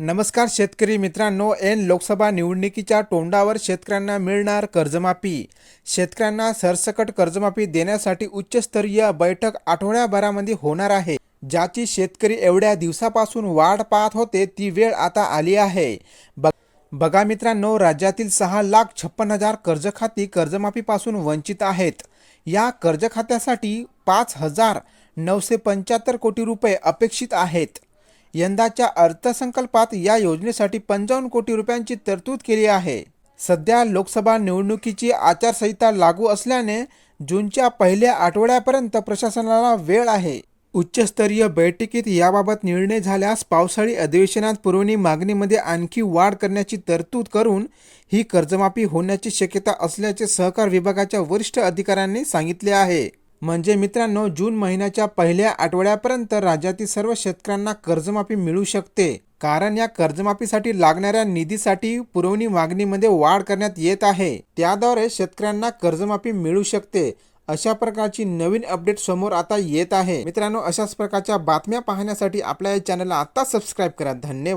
नमस्कार शेतकरी मित्रांनो एन लोकसभा निवडणुकीच्या तोंडावर शेतकऱ्यांना मिळणार कर्जमाफी. शेतकऱ्यांना सरसकट कर्जमाफी देण्यासाठी उच्चस्तरीय बैठक आठवड्याभरामध्ये होणार आहे. ज्याची शेतकरी एवढ्या दिवसापासून वाट पाहत होते ती वेळ आता आली आहे. ब बघा मित्रांनो राज्यातील सहा लाख छप्पन हजार कर्ज खाती कर्जमाफीपासून वंचित आहेत. या कर्ज खात्यासाठी पाच हजार नऊशे पंच्याहत्तर कोटी रुपये अपेक्षित आहेत. यंदाच्या अर्थसंकल्पात या योजनेसाठी पंचावन्न कोटी रुपयांची तरतूद केली आहे. सध्या लोकसभा निवडणुकीची आचारसंहिता लागू असल्याने जूनच्या पहिल्या आठवड्यापर्यंत प्रशासनाला वेळ आहे. उच्चस्तरीय बैठकीत याबाबत निर्णय झाल्यास पावसाळी अधिवेशनात पुरवणी मागणीमध्ये आणखी वाढ करण्याची तरतूद करून ही कर्जमाफी होण्याची शक्यता असल्याचे सहकार विभागाच्या वरिष्ठ अधिकाऱ्यांनी सांगितले आहे. म्हणजे मित्रांनो जून महिन्याच्या पहिल्या आठवड्यापर्यंत राज्यातील सर्व शेतकऱ्यांना कर्जमाफी मिळू शकते. कारण या कर्जमाफीसाठी लागणाऱ्या निधीसाठी पुरवणी मागणीमध्ये वाढ करण्यात येत आहे. त्याद्वारे शेतकऱ्यांना कर्जमाफी मिळू शकते. अशा प्रकारची नवीन अपडेट समोर आता येत आहे. मित्रांनो अशाच प्रकारच्या बातम्या पाहण्यासाठी आपल्या या चॅनलला आता सबस्क्राईब करा. धन्यवाद.